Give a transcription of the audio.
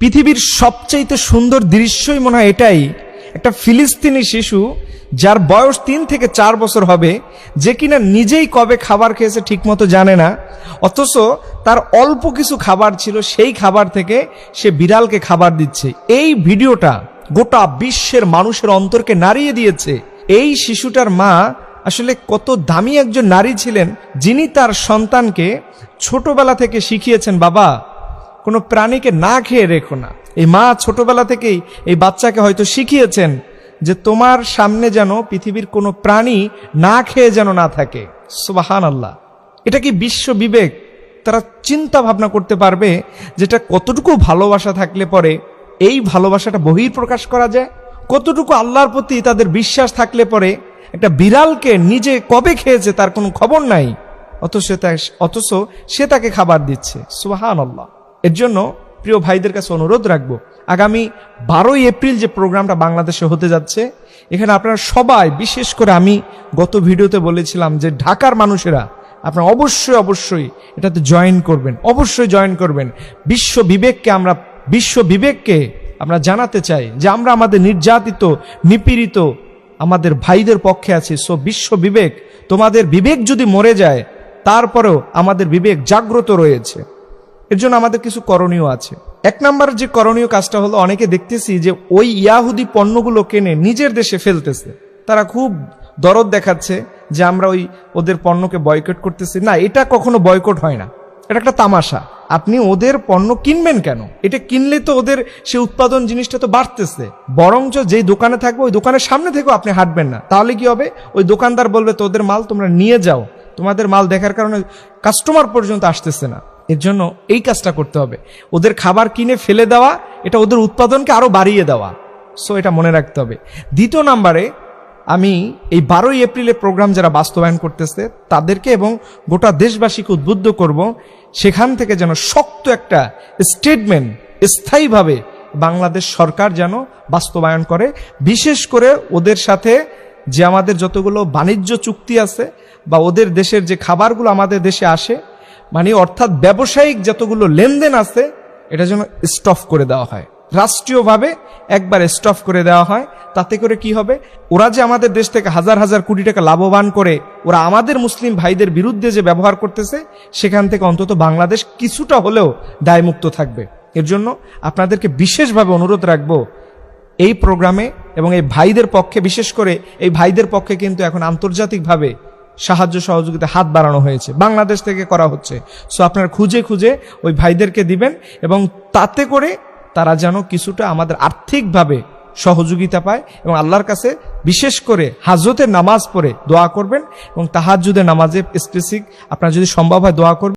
পৃথিবীর সবচাইতে সুন্দর দৃশ্যই মনে হয় এটাই। একটা ফিলিস্তিনি শিশু যার বয়স তিন থেকে চার বছর হবে, যে কিনা নিজেই কবে খাবার খেয়েছে ঠিকমতো জানে না, অথচ তার অল্প কিছু খাবার ছিল, সেই খাবার থেকে সে বিড়ালকে খাবার দিচ্ছে। এই ভিডিওটা গোটা বিশ্বের মানুষের অন্তরকে নাড়িয়ে দিয়েছে। এই শিশুটার মা আসলে কত দামি একজন নারী ছিলেন, যিনি তার সন্তানকে ছোটবেলা থেকে শিখিয়েছেন, বাবা কোনো প্রাণীকে না খেয়ে রেখো না। এই মা ছোটবেলা থেকেই এই বাচ্চাকে হয়তো শিখিয়েছেন যে তোমার সামনে যেন পৃথিবীর কোনো প্রাণী না খেয়ে যেন না থাকে। সুবাহান আল্লাহ এটা কি বিশ্ব বিবেক? তারা চিন্তা ভাবনা করতে পারবে যেটা কতটুকু ভালোবাসা থাকলে পরে এই ভালোবাসাটা বহির প্রকাশ করা যায়? কতটুকু আল্লাহর প্রতি তাদের বিশ্বাস থাকলে পরে একটা বিড়ালকে নিজে কবে খেয়েছে তার কোনো খবর নাই? অথচ অথচ সে তাকে খাবার দিচ্ছে। সুবাহান আল্লাহ এর জন্য প্রিয় ভাইদের কাছে অনুরোধ রাখব, আগামী বারোই এপ্রিল যে প্রোগ্রামটা বাংলাদেশে হতে যাচ্ছে, এখানে আপনারা সবাই, বিশেষ করে আমি, গত ভিডিওতে বলেছিলাম যে ঢাকার মানুষেরা আপনারা অবশ্যই অবশ্যই এটাতে জয়েন করবেন, অবশ্যই জয়েন করবেন। বিশ্ব বিবেককে আমরা, বিশ্ব বিবেককে আমরা জানাতে চাই যে আমরা আমাদের নির্যাতিত, নিপীড়িত আমাদের ভাইদের পক্ষে আছি। সো বিশ্ব বিবেক, তোমাদের বিবেক যদি মরে যায়, তারপরেও আমাদের বিবেক জাগ্রত রয়েছে। এর জন্য আমাদের কিছু করণীয় আছে। এক নম্বর যে করণীয় কাজটা হলো, অনেকে দেখতেছি যে ওই ইয়াহুদি পণ্যগুলো কেনে নিজের দেশে ফেলতেছে। তারা খুব দরদ দেখাচ্ছে যে আমরা ওই ওদের পণ্যকে বয়কট করতেছি। না, এটা কখনো বয়কট হয় না। এটা একটা তামাশা। আপনি ওদের পণ্য কিনবেন কেন? এটা কিনলে তো ওদের সে উৎপাদন জিনিসটা তো বাড়তেছে। বরঞ্চ যেই দোকানে থাকবে, ওই দোকানের সামনে থেকেও আপনি হাঁটবেন না। তাহলে কি হবে? ওই দোকানদার বলবে, তোদের মাল তোমরা নিয়ে যাও। তোমাদের মাল দেখার কারণে কাস্টমার পর্যন্ত আসতেছে না। এর জন্য এই কাজটা করতে হবে। ওদের খাবার কিনে ফেলে দেওয়া, এটা ওদের উৎপাদনকে আরও বাড়িয়ে দেওয়া। সো এটা মনে রাখতে হবে। দ্বিতীয় নাম্বারে, আমি এই বারোই এপ্রিলে প্রোগ্রাম যারা বাস্তবায়ন করতেছে, তাদেরকে এবং গোটা দেশবাসীকে উদ্বুদ্ধ করব, সেখান থেকে যেন শক্ত একটা স্টেটমেন্ট স্থায়ীভাবে বাংলাদেশ সরকার যেন বাস্তবায়ন করে। বিশেষ করে ওদের সাথে যে আমাদের যতগুলো বাণিজ্য চুক্তি আছে বা ওদের দেশের যে খাবারগুলো আমাদের দেশে আসে মানে অর্থাৎ ব্যবসায়িক যতগুলো লেনদেন আছে, এটা যেন স্টপ করে দেওয়া হয়। রাষ্ট্রীয়ভাবে একবার স্টপ করে দেওয়া হয়, তাতে করে কি হবে? ওরা যে আমাদের দেশ থেকে হাজার হাজার কোটি টাকা লাভবান করে, ওরা আমাদের মুসলিম ভাইদের বিরুদ্ধে যে ব্যবহার করতেছে, সেখান থেকে অন্তত বাংলাদেশ কিছুটা হলেও দায়মুক্ত থাকবে। এর জন্য আপনাদেরকে বিশেষভাবে অনুরোধ রাখব, এই প্রোগ্রামে এবং এই ভাইদের পক্ষে, বিশেষ করে এই ভাইদের পক্ষে কিন্তু এখন আন্তর্জাতিকভাবে সাহায্য সহযোগিতা হাত বাড়ানো হয়েছে। বাংলাদেশ থেকে করা হচ্ছে। সো আপনারা খুঁজে খুঁজে ওই ভাইদেরকে দিবেন এবং তাতে করে তারা যেন কিছুটা আমাদের আর্থিকভাবে সহযোগিতা পায় এবং আল্লাহর কাছে বিশেষ করে হাজতে নামাজ পড়ে দোয়া করবেন এবং তাহাজুদের নামাজে স্পেসিক আপনার যদি সম্ভব হয় দোয়া করবেন।